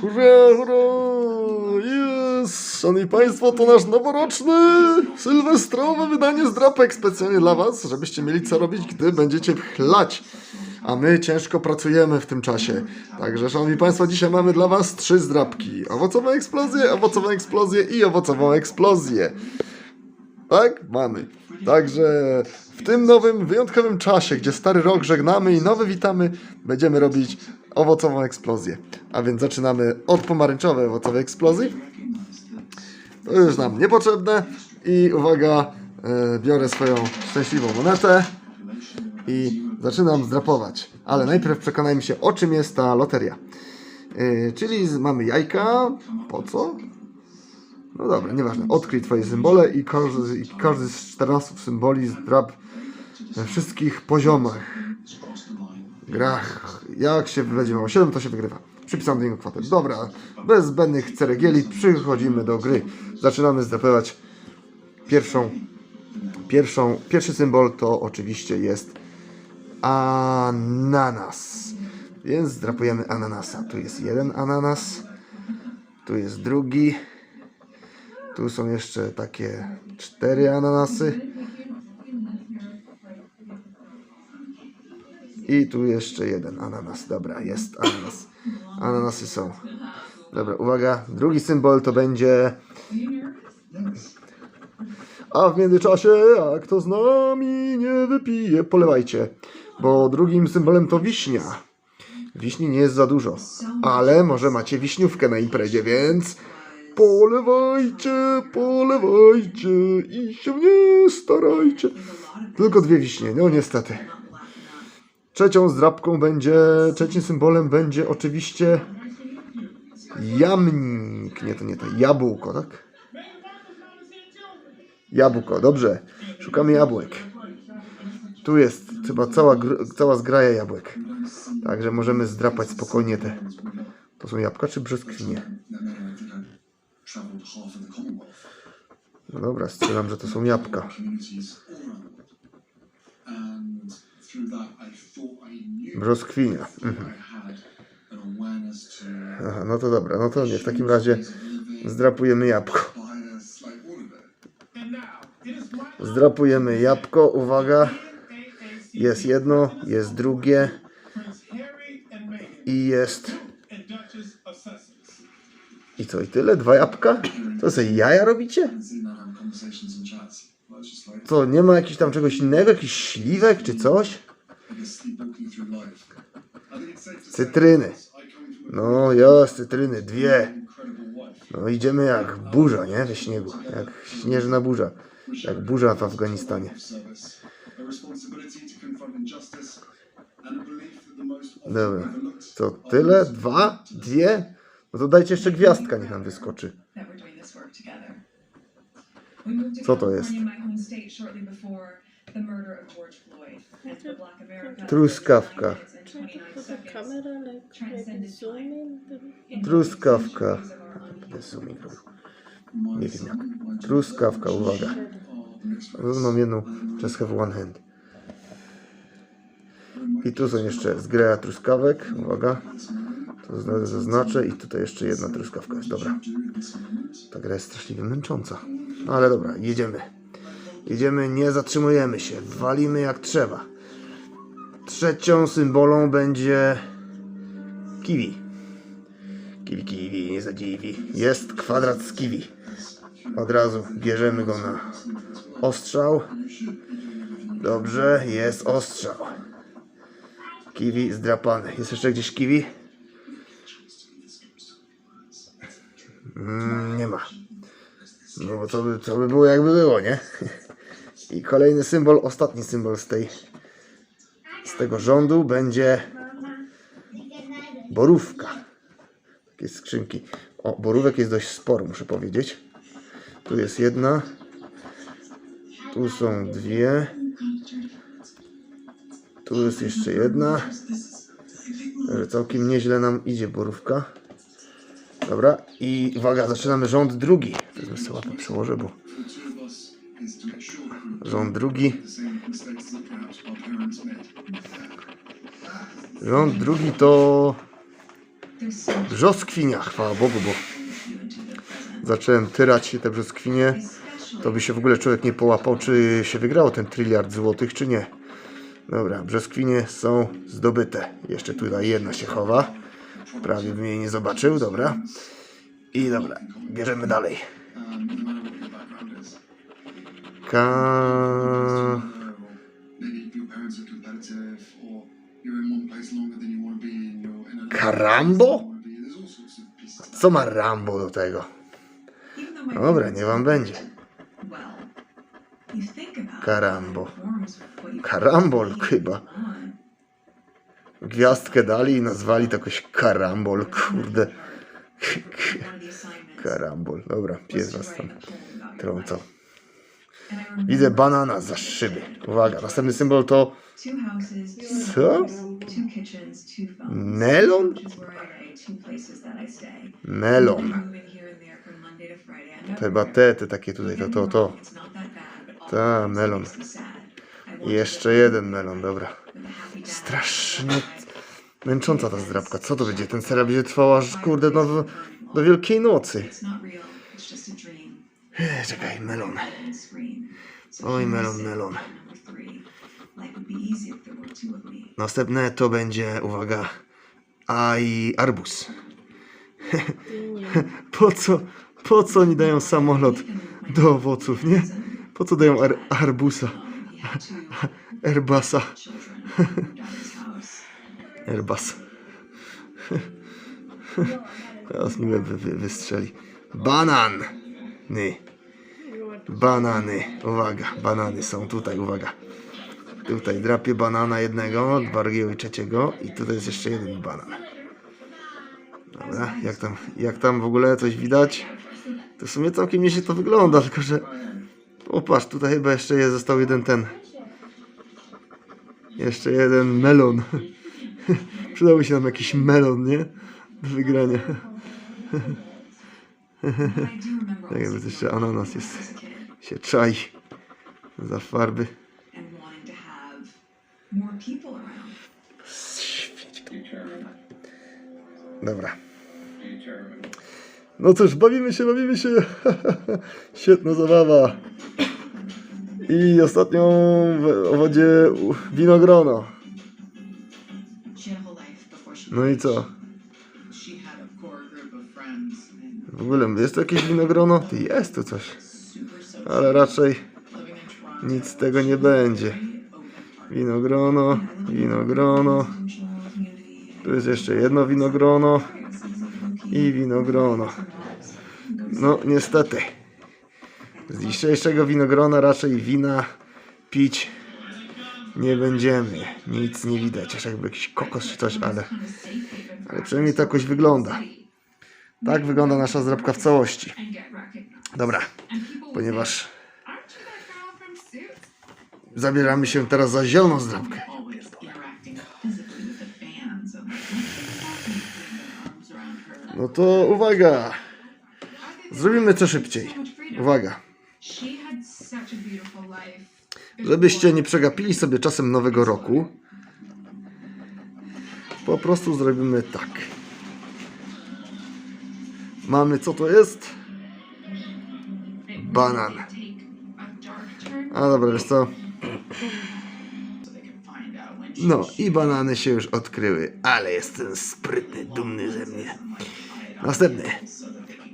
Hurra, hurra! Jest! Szanowni Państwo, to nasz noworoczny, sylwestrowe wydanie z drapek specjalnie dla Was, żebyście mieli co robić, gdy będziecie chlać. A my ciężko pracujemy w tym czasie. Także, Szanowni Państwo, dzisiaj mamy dla Was trzy zdrapki. Owocową eksplozję, owocową eksplozję i owocową eksplozję. Tak? Mamy. Także w tym nowym, wyjątkowym czasie, gdzie stary rok żegnamy i nowy witamy, będziemy robić owocową eksplozję. A więc zaczynamy od pomarańczowej owocowej eksplozji. To już nam niepotrzebne. I uwaga, e, biorę swoją szczęśliwą monetę i zaczynam zdrapować. Ale najpierw przekonajmy się, o czym jest ta loteria. E, czyli mamy jajka. Po co? No dobra, nieważne. Odkryj twoje symbole i każdy, i każdy z 14 symboli zdrap we wszystkich poziomach. Grach. Jak się będzie miało 7, to się wygrywa. Przypisam do niego kwotę. Dobra, bez zbędnych ceregieli przechodzimy do gry. Zaczynamy zdrapywać pierwszą, pierwszą, pierwszy symbol to oczywiście jest ananas. Więc zdrapujemy ananasa. Tu jest jeden ananas, tu jest drugi, tu są jeszcze takie cztery ananasy. I tu jeszcze jeden ananas. Dobra, jest ananas. Ananasy są. Dobra, uwaga. Drugi symbol to będzie. A w międzyczasie, jak to z nami nie wypije, polewajcie. Bo drugim symbolem to wiśnia. Wiśni nie jest za dużo, ale może macie wiśniówkę na imprezie, więc polewajcie, polewajcie i się nie starajcie. Tylko dwie wiśnie, no niestety. Trzecią zdrabką będzie, trzecim symbolem będzie oczywiście jamnik. Nie, to nie to, jabłko, tak? Jabłko, dobrze. Szukamy jabłek. Tu jest chyba cała, cała zgraja jabłek. Także możemy zdrapać spokojnie te. To są jabłka czy brzoskwinie? No dobra, strzelam, że to są jabłka. Brzoskwinia. Mhm. Aha, no to dobra, no to nie, w takim razie zdrapujemy jabłko. Zdrapujemy jabłko, uwaga. Jest jedno, jest drugie i jest... I co, i tyle? Dwa jabłka? To sobie jaja robicie? Co, nie ma jakiś tam czegoś innego? Jakiś śliwek czy coś? Cytryny. No jest, cytryny, dwie. No idziemy jak burza, nie? We śniegu. Jak śnieżna burza. Jak burza w Afganistanie. Dobra. Co, tyle? Dwa? Dwie? No to dajcie jeszcze gwiazdka, niech nam wyskoczy. Co to jest? Truskawka. Truskawka. Nie wiem jak. Truskawka, uwaga. Mam jedną just have one hand. I tu są jeszcze zgraja truskawek. Uwaga. To zna- zaznaczę i tutaj jeszcze jedna truskawka jest. Dobra. Ta gra jest straszliwie męcząca. No ale dobra, jedziemy. Jedziemy, nie zatrzymujemy się. Walimy jak trzeba. Trzecią symbolą będzie kiwi. Kiwi, kiwi, nie zadziwi. Jest kwadrat z kiwi. Od razu bierzemy go na ostrzał. Dobrze, jest ostrzał. Kiwi zdrapany. Jest jeszcze gdzieś kiwi? Mm, nie ma. No bo to by, to by było jakby było, nie? I kolejny symbol, ostatni symbol z tej z tego rządu będzie borówka. Takie skrzynki. O, borówek jest dość sporo, muszę powiedzieć. Tu jest jedna. Tu są dwie. Tu jest jeszcze jedna. Całkiem nieźle nam idzie borówka. Dobra, i uwaga, zaczynamy rząd drugi. Wezmę sobie łapę przełożę, bo rząd drugi. Rząd drugi to Brzoskwinia, chwała Bogu, bo zacząłem tyrać te brzoskwinie. To by się w ogóle człowiek nie połapał, czy się wygrało ten tryliard złotych, czy nie. Dobra, brzoskwinie są zdobyte. Jeszcze tutaj jedna się chowa. Prawie bym jej nie zobaczył, dobra. I dobra, bierzemy dalej. Ka... Karambo? Co ma Rambo do tego? Dobra, nie wam będzie. Karambo. Karambol chyba. Gwiazdkę dali i nazwali to jakoś karambol, kurde. Karambol, dobra, pies was tam trącał. Widzę banana za szyby. Uwaga, następny symbol to Co? Melon? Melon. Te batety takie tutaj, to, to, to. Ta, melon. I jeszcze jeden melon, dobra. Strasznie męcząca ta zdrabka. Co to będzie? Ten serial będzie trwał aż, kurde, do, do Wielkiej Nocy. Ech, Czekaj, melon. Oj, melon, melon. Następne to będzie, uwaga, a i arbuz. Po co, po co oni dają samolot do owoców, nie? Po co dają ar arbusa, House. Airbus. Teraz mi wy, wy, wystrzeli. Banan. Ny. Banany. Uwaga, banany są tutaj, uwaga. Tutaj drapię banana jednego, drugiego i trzeciego i tutaj jest jeszcze jeden banan. Dobra, jak tam, jak tam w ogóle coś widać? To w sumie całkiem nieźle to wygląda, tylko że... Popatrz, tutaj chyba jeszcze jest, został jeden ten... Jeszcze jeden melon. Przydałby się nam jakiś melon, nie? Do wygrania. Tak jakby jeszcze ananas jest. Się czai. Za farby. Dobra. No cóż, bawimy się, bawimy się. Świetna zabawa. I ostatnią w owodzie u- winogrono. No i co? W ogóle jest tu jakieś winogrono? Jest tu coś. Ale raczej nic z tego nie będzie. Winogrono, winogrono. Tu jest jeszcze jedno winogrono i winogrono. No niestety. Z dzisiejszego winogrona raczej wina pić nie będziemy. Nic nie widać, aż jakby jakiś kokos czy coś, ale, ale przynajmniej to jakoś wygląda. Tak wygląda nasza zdrabka w całości. Dobra, ponieważ zabieramy się teraz za zieloną zdrabkę. No to uwaga, zrobimy to szybciej. Uwaga, Żebyście nie przegapili sobie czasem nowego roku, po prostu zrobimy tak. Mamy, co to jest? Banan. A dobra, wiesz co? No i banany się już odkryły, ale jestem sprytny, dumny ze mnie. Następny.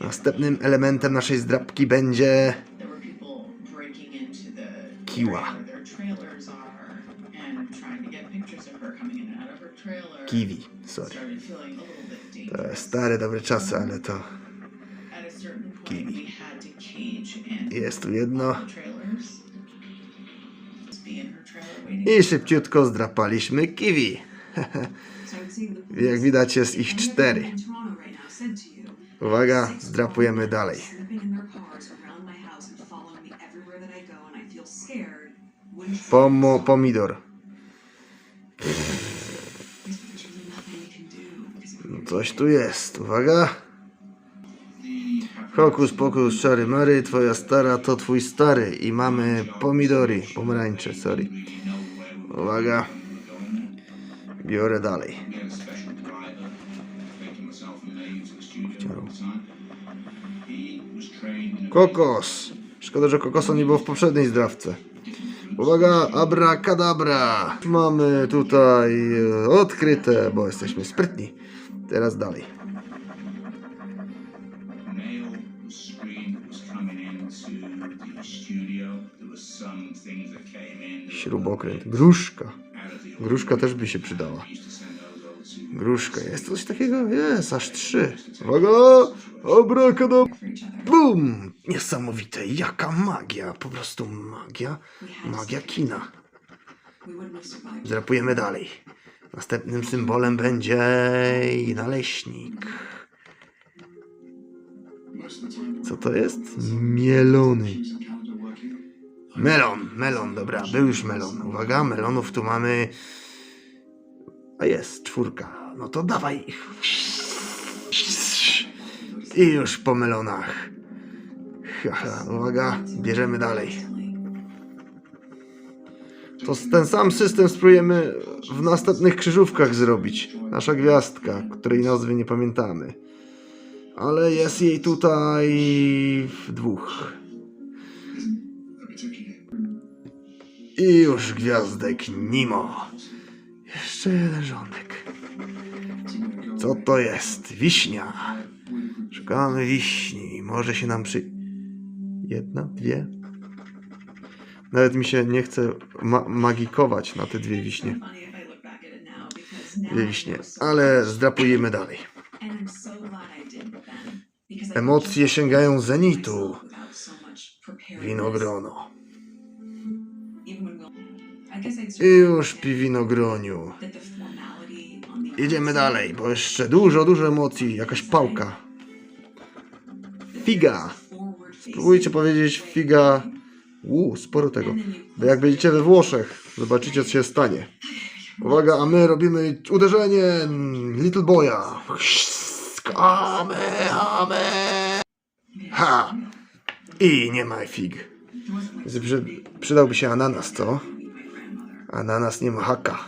Następnym elementem naszej zdrabki będzie trailer. kiwi. Sorry. To stare dobre czasy, ale to Kiwi. jest tu jedno. I szybciutko zdrapaliśmy kiwi. Jak widać jest ich cztery. Uwaga, zdrapujemy dalej. Because if we Coś tu jest, uwaga. Hokus pokus, czary mary, twoja stara to twój stary. I mamy pomidory, pomarańcze, sorry. Uwaga. Biorę dalej. Kokos. Szkoda, że kokosa nie było w poprzedniej zdrawce. Uwaga, abracadabra. Mamy tutaj e, odkryte, bo jesteśmy sprytni. Teraz dalej. Śrubokręt. Gruszka. Gruszka też by się przydała. Gruszka. Jest coś takiego? Jest, aż trzy. Uwaga, other. Bum! Niesamowite. Jaka magia. Po prostu magia. Magia kina. Zrapujemy dalej. Następnym symbolem będzie naleśnik. Co to jest? Mielony. Melon, melon, dobra, był już melon. Uwaga, melonów tu mamy. A jest, czwórka. No to dawaj. I już po melonach. Haha, uwaga, bierzemy dalej. To ten sam system spróbujemy w następnych krzyżówkach zrobić. Nasza gwiazdka, której nazwy nie pamiętamy. Ale jest jej tutaj w dwóch. I już gwiazdek Nimo. Jeszcze jeden. Co to jest? Wiśnia. Szukamy wiśni. Może się nam przy... Jedna? Dwie? Nawet mi się nie chce ma magikować na te dwie wiśnie. Dwie wiśnie. Ale zdrapujemy dalej. Emocje sięgają zenitu. Winogrono. I już of pi winogroniu. that the formality on the Jedziemy dalej, bo jeszcze dużo, dużo emocji. Jakaś pałka. Figa. Spróbujcie powiedzieć figa. Uuu, sporo tego. Bo jak będziecie we Włoszech, zobaczycie co się stanie. Uwaga, a my robimy uderzenie Little Boya. Skamy, Ha! I nie ma fig. Przydałby się ananas, co? Ananas nie ma haka.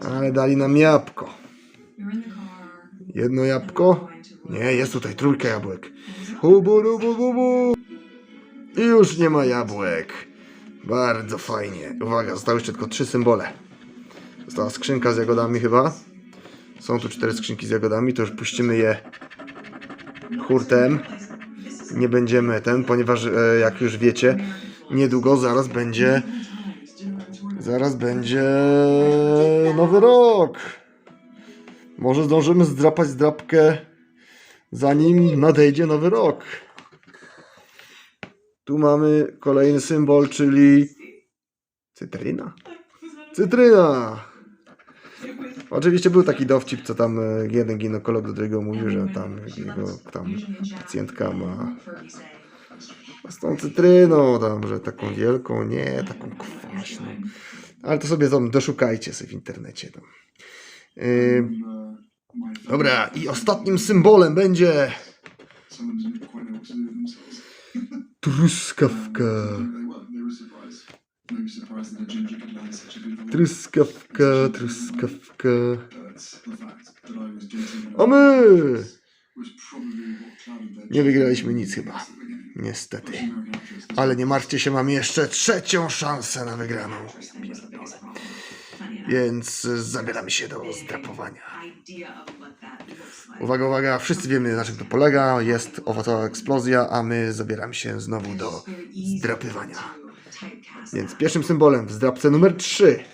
Ale dali nam jabłko. Jedno jabłko? Nie, jest tutaj trójka jabłek. Hubu, rubu, bubu. I już nie ma jabłek. Bardzo fajnie. Uwaga, zostały jeszcze tylko trzy symbole. Została skrzynka z jagodami chyba. Są tu cztery skrzynki z jagodami, to już puścimy je hurtem. Nie będziemy ten, ponieważ e, jak już wiecie, niedługo zaraz będzie zaraz będzie nowy rok. Może zdążymy zdrapać zdrapkę zanim nadejdzie nowy rok. Tu mamy kolejny symbol, czyli cytryna. Cytryna! Oczywiście był taki dowcip, co tam e, jeden ginekolog do drugiego mówił, że tam jego tam pacjentka ma z tą cytryną, tam, że taką wielką, nie, taką kwaśną. Ale to sobie tam doszukajcie sobie w internecie. Tam. Yy, dobra, i ostatnim symbolem będzie truskawka. Truskawka, truskawka. A my nie wygraliśmy nic chyba. Niestety. Ale nie martwcie się, mamy jeszcze trzecią szansę na wygraną. Więc zabieramy się do zdrapowania. Uwaga, uwaga, wszyscy wiemy na czym to polega. Jest owocowa eksplozja, a my zabieramy się znowu do zdrapywania. Więc pierwszym symbolem w zdrapce numer 3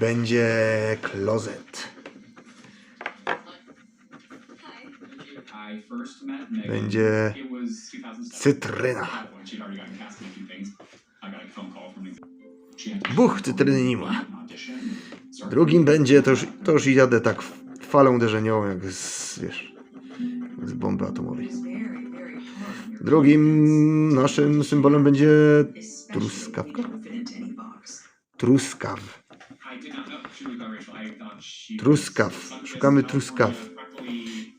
będzie klozet. Had to Buch cytryny nie ma. Drugim będzie, to już, to już jadę tak falą uderzeniową, jak z, wiesz, z bomby atomowej. Drugim naszym symbolem będzie truskawka. Truskaw. Truskaw. Szukamy truskaw.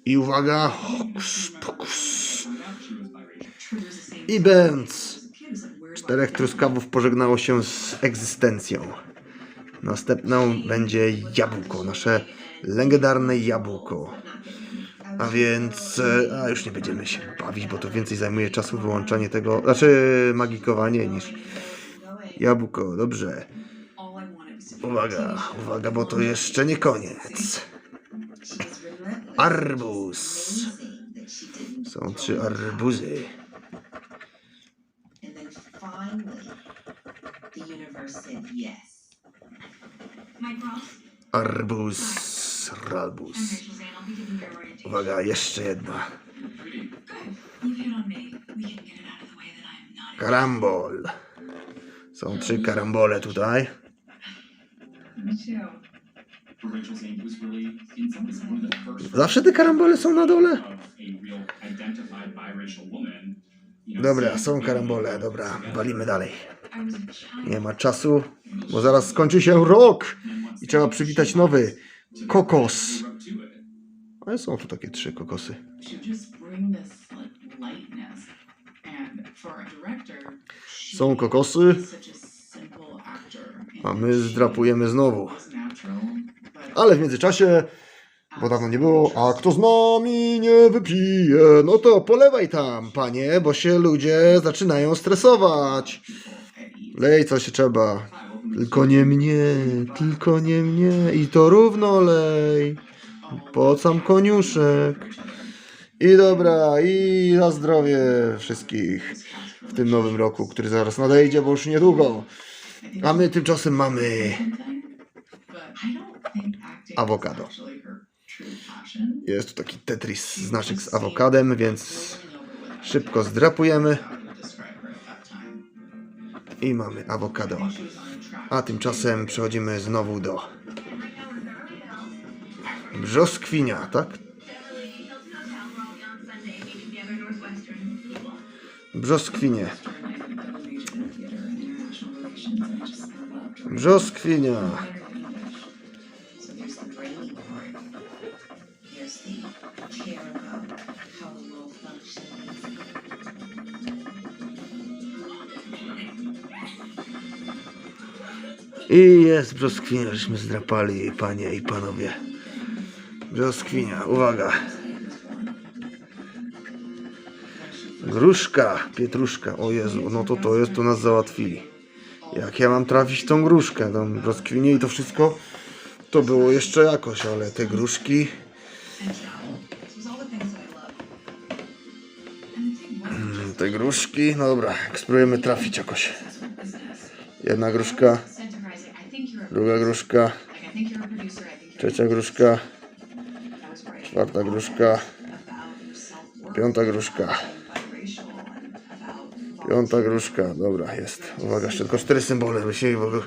I uwaga, hokus pokus. I bęc. Czterech truskawów pożegnało się z egzystencją. Następną będzie jabłko, nasze legendarne jabłko. A więc, e, a już nie będziemy się bawić, bo to więcej zajmuje czasu wyłączanie tego, znaczy magikowanie niż jabłko. Dobrze. Uwaga, uwaga, bo to jeszcze nie koniec. Arbuz. Są trzy arbuzy. Arbuz, ralbus. Uwaga, jeszcze jedna. Karambol. Są trzy karambole tutaj. Zawsze te karambole są na dole? Dobra, są karambole, dobra, walimy dalej. Nie ma czasu, bo zaraz skończy się rok i trzeba przywitać nowy. Kokos. Ale są tu takie trzy kokosy. Są kokosy, a my zdrapujemy znowu. Ale w międzyczasie, bo dawno nie było, a kto z nami nie wypije, no to polewaj tam, panie, bo się ludzie zaczynają stresować. Lej co się trzeba. Tylko nie mnie, tylko nie mnie i to równo lej. Po sam koniuszek. I dobra, i na zdrowie wszystkich w tym nowym roku, który zaraz nadejdzie, bo już niedługo. A my tymczasem mamy awokado. Jest tu taki Tetris znaczek z awokadem, więc szybko zdrapujemy i mamy awokado. A tymczasem przechodzimy znowu do brzoskwinia, tak? Brzoskwinie. Brzoskwinia. I jest brzoskwinia, żeśmy zdrapali, panie i panowie. Brzoskwinia, uwaga. Gruszka, pietruszka, o Jezu, no to to jest, to nas załatwili. Jak ja mam trafić tą gruszkę, tą i to wszystko, to było jeszcze jakoś, ale te gruszki, mm, te gruszki, no dobra, spróbujemy trafić jakoś. Jedna gruszka, druga gruszka, trzecia gruszka, czwarta gruszka, piąta gruszka, piąta gruszka, dobra, jest. Uwaga, jeszcze tylko cztery symbole, w ogóle...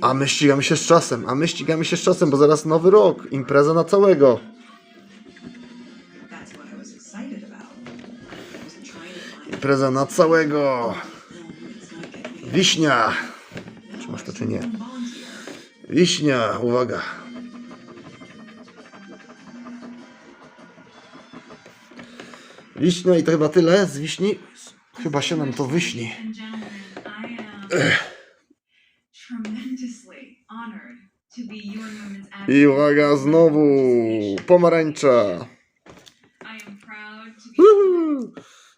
A my ścigamy się z czasem, a my ścigamy się z czasem, bo zaraz nowy rok, impreza na całego. Impreza na całego. Wiśnia. Czy masz to, czy nie? Wiśnia, uwaga. Wiśnia i to chyba tyle z wiśni. Chyba się nam to wyśni. I uwaga, znowu pomarańcza.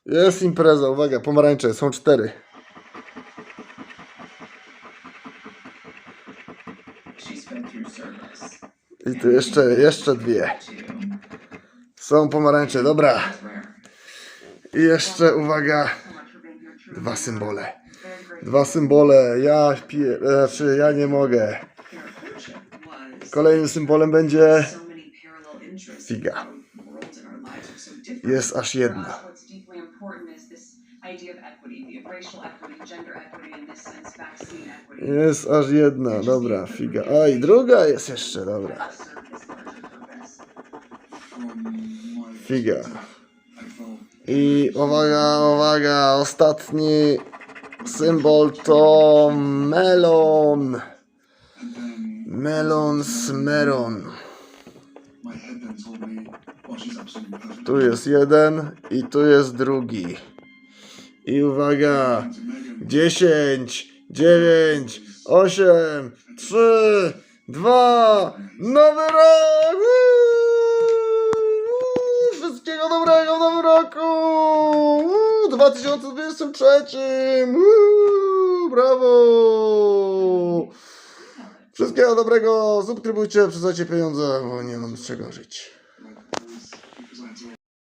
Jest impreza, uwaga, pomarańcze, są cztery. Tu jeszcze, jeszcze dwie. Są pomarańcze, dobra. I jeszcze, uwaga, dwa symbole. Dwa symbole, ja piję, znaczy ja nie mogę. Kolejnym symbolem będzie. Figa. Jest aż jedna. Jest aż jedna, dobra, figa. A i druga jest jeszcze, dobra. Figa. I uwaga, uwaga, ostatni symbol to melon. Melon z. Tu jest jeden i tu jest drugi. I uwaga, 10, 9, 8, 3, dwa, nowy rok! Dobrego nowym roku! Uuu, 2023! Uuu, Brawo! Wszystkiego dobrego, subskrybujcie, przysłajcie pieniądze, bo nie mam z czego żyć.